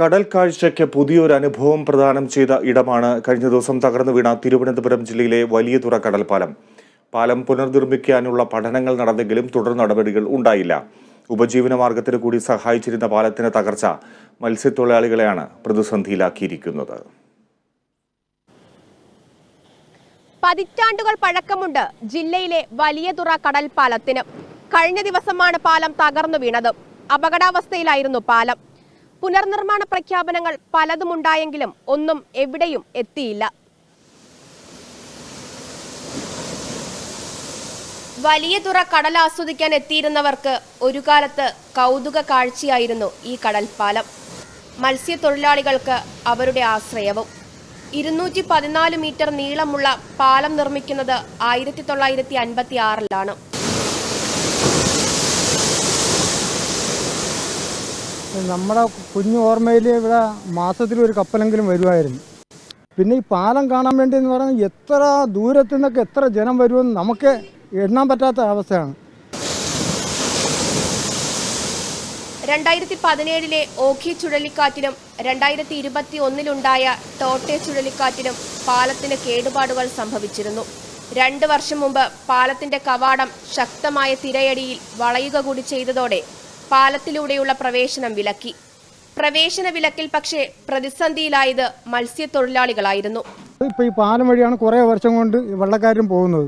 കടൽ കാഴ്ചയ്ക്ക് പുതിയൊരു അനുഭവം പ്രദാനം ചെയ്ത ഇടമാണ് കഴിഞ്ഞ ദിവസം തകർന്നു വീണ തിരുവനന്തപുരം ജില്ലയിലെ വലിയ തുറ കടൽപ്പാലം. പാലം പുനർനിർമ്മിക്കാനുള്ള പഠനങ്ങൾ നടന്നെങ്കിലും തുടർ നടപടികൾ ഉണ്ടായില്ല. ഉപജീവന മാർഗത്തിന് കൂടി സഹായിച്ചിരുന്ന പാലത്തിന്റെ തകർച്ച മത്സ്യത്തൊഴിലാളികളെയാണ് പ്രതിസന്ധിയിലാക്കിയിരിക്കുന്നത്. പതിറ്റാണ്ടുകൾ പഴക്കമുണ്ട് ജില്ലയിലെ വലിയ തുറ കടൽപ്പാലത്തിന്. കഴിഞ്ഞ ദിവസമാണ് പാലം തകർന്നു വീണത്. അപകടാവസ്ഥയിലായിരുന്നു പാലം. പുനർനിർമ്മാണ പ്രഖ്യാപനങ്ങൾ പലതുമുണ്ടായെങ്കിലും ഒന്നും എവിടെയും എത്തിയില്ല. വലിയ തുറ കടൽ ആസ്വദിക്കാൻ എത്തിയിരുന്നവർക്ക് ഒരു കാലത്ത് കൗതുക കാഴ്ചയായിരുന്നു ഈ കടൽപ്പാലം. മത്സ്യത്തൊഴിലാളികൾക്ക് അവരുടെ ആശ്രയവും. ഇരുന്നൂറ്റി പതിനാല് മീറ്റർ നീളമുള്ള പാലം നിർമ്മിക്കുന്നത് ആയിരത്തി തൊള്ളായിരത്തി അൻപത്തി ആറിലാണ് നമ്മുടെ കുഞ്ഞു ഓർമ്മയിൽ ഇവിടെ മാസത്തിൽ ഒരു കപ്പലെങ്കിലും വരുമായിരുന്നു. പിന്നെ ഈ പാലം കാണാൻ വേണ്ടി എന്ന് പറഞ്ഞാൽ എത്ര ദൂരത്തു നിന്നൊക്കെ എത്ര ജനം വരുമെന്ന് നമുക്ക് എണ്ണാൻ പറ്റാത്ത അവസ്ഥയാണ്. രണ്ടായിരത്തി പതിനേഴിലെ ഓഖി ചുഴലിക്കാറ്റിലും രണ്ടായിരത്തി ഇരുപത്തി ഒന്നിലുണ്ടായ ടോട്ടെ ചുഴലിക്കാറ്റിലും പാലത്തിന് കേടുപാടുകൾ സംഭവിച്ചിരുന്നു. രണ്ട് വർഷം മുമ്പ് പാലത്തിന്റെ കവാടം ശക്തമായ തിരയടിയിൽ വളയുക കൂടി ചെയ്തതോടെ പാലത്തിലൂടെയുള്ള പ്രവേശനം വിലക്കി. പ്രവേശന വിലക്കിൽ പക്ഷേ പ്രതിസന്ധിയിലായത് മത്സ്യത്തൊഴിലാളികളായിരുന്നു. ഇപ്പോൾ ഈ പാലം വഴിയാണ് കുറേ വർഷം കൊണ്ട് വെള്ളക്കാരും പോകുന്നത്.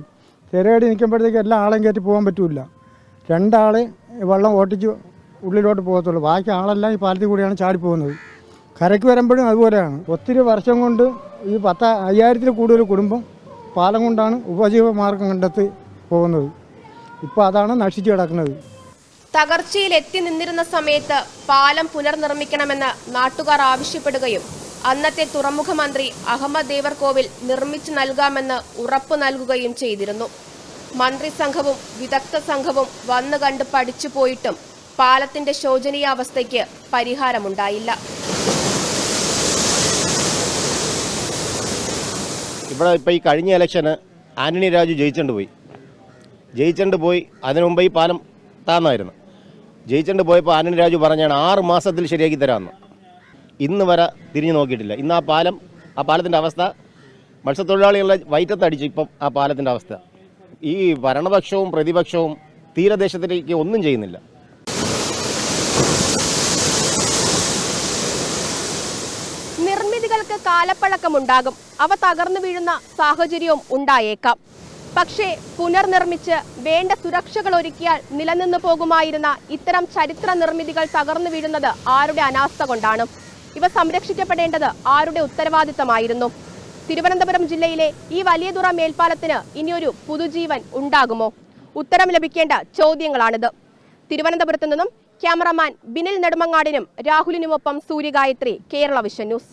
തിരയടി നിൽക്കുമ്പോഴത്തേക്ക് എല്ലാ ആളെയും കയറ്റി പോകാൻ പറ്റില്ല രണ്ടാളെ വെള്ളം ഓട്ടിച്ച് ഉള്ളിലോട്ട് പോകത്തുള്ളൂ. ബാക്കി ആളെല്ലാം ഈ പാലത്തിൽ കൂടിയാണ് ചാടി പോകുന്നത്. കരയ്ക്ക് വരുമ്പോഴും അതുപോലെയാണ്. ഒത്തിരി വർഷം കൊണ്ട് ഈ പത്ത അയ്യായിരത്തിൽ കൂടുതൽ കുടുംബം പാലം കൊണ്ടാണ് ഉപജീവ മാർഗം കണ്ടെത്തി പോകുന്നത്. ഇപ്പോൾ അതാണ് നശിച്ചു കിടക്കുന്നത്. തകർച്ചയിൽ എത്തി നിന്നിരുന്ന സമയത്ത് പാലം പുനർനിർമ്മിക്കണമെന്ന് നാട്ടുകാർ ആവശ്യപ്പെടുകയും അന്നത്തെ തുറമുഖ മന്ത്രി അഹമ്മദ് ദേവർകോവിൽ നിർമ്മിച്ചു നൽകാമെന്ന് ഉറപ്പു നൽകുകയും ചെയ്തിരുന്നു. മന്ത്രി സംഘവും വിദഗ്ധ സംഘവും വന്നു കണ്ട് പഠിച്ചു പോയിട്ടും പാലത്തിന്റെ ശോചനീയാവസ്ഥയ്ക്ക് പരിഹാരമുണ്ടായില്ല. ഇവിടെ ഇപ്പോൾ ഈ കഴിഞ്ഞ ഇലക്ഷന് ആന്റണി രാജു ജയിച്ചുകൊണ്ട് പോയി. ജയിച്ചുകൊണ്ട് പോയി അതിനു മുമ്പ് ഈ പാലം താന്നായിരുന്നു. ജയിച്ചുകൊണ്ട് പോയപ്പോൾ ആനന്ദ് രാജു പറഞ്ഞാണ് ആറ് മാസത്തിൽ ശരിയാക്കി തരാമെന്ന് ഇന്ന് വരെ തിരിഞ്ഞു നോക്കിയിട്ടില്ല. ഇന്ന് ആ പാലം ആ പാലത്തിന്റെ അവസ്ഥ മത്സ്യത്തൊഴിലാളികളുടെ വയറ്റത്തടിച്ചു ഇപ്പം ആ പാലത്തിന്റെ അവസ്ഥ. ഈ ഭരണപക്ഷവും പ്രതിപക്ഷവും തീരദേശത്തിലേക്ക് ഒന്നും ചെയ്യുന്നില്ല. നിർമ്മിതികൾക്ക് കാലപ്പഴക്കമുണ്ടാകും. അവ തകർന്നു വീഴുന്ന സാഹചര്യവും ഉണ്ടായേക്കാം. പക്ഷേ പുനർനിർമ്മിച്ച് വേണ്ട സുരക്ഷകൾ ഒരുക്കിയാൽ നിലനിന്നു പോകുമായിരുന്ന ഇത്തരം ചരിത്ര നിർമ്മിതികൾ തകർന്നു വീഴുന്നത് ആരുടെ അനാസ്ഥ കൊണ്ടാണ്? ഇവ സംരക്ഷിക്കപ്പെടേണ്ടത് ആരുടെ ഉത്തരവാദിത്തമായിരുന്നു? തിരുവനന്തപുരം ജില്ലയിലെ ഈ വലിയതുറ മേൽപ്പാലത്തിന് ഇനിയൊരു പുതുജീവൻ ഉണ്ടാകുമോ? ഉത്തരം ലഭിക്കേണ്ട ചോദ്യങ്ങളാണിത്. തിരുവനന്തപുരത്തു നിന്നും ക്യാമറമാൻ ബിനിൽ നെടുമങ്ങാടിനും രാഹുലിനുമൊപ്പം സൂര്യഗായത്രി കേരള വിഷൻ ന്യൂസ്.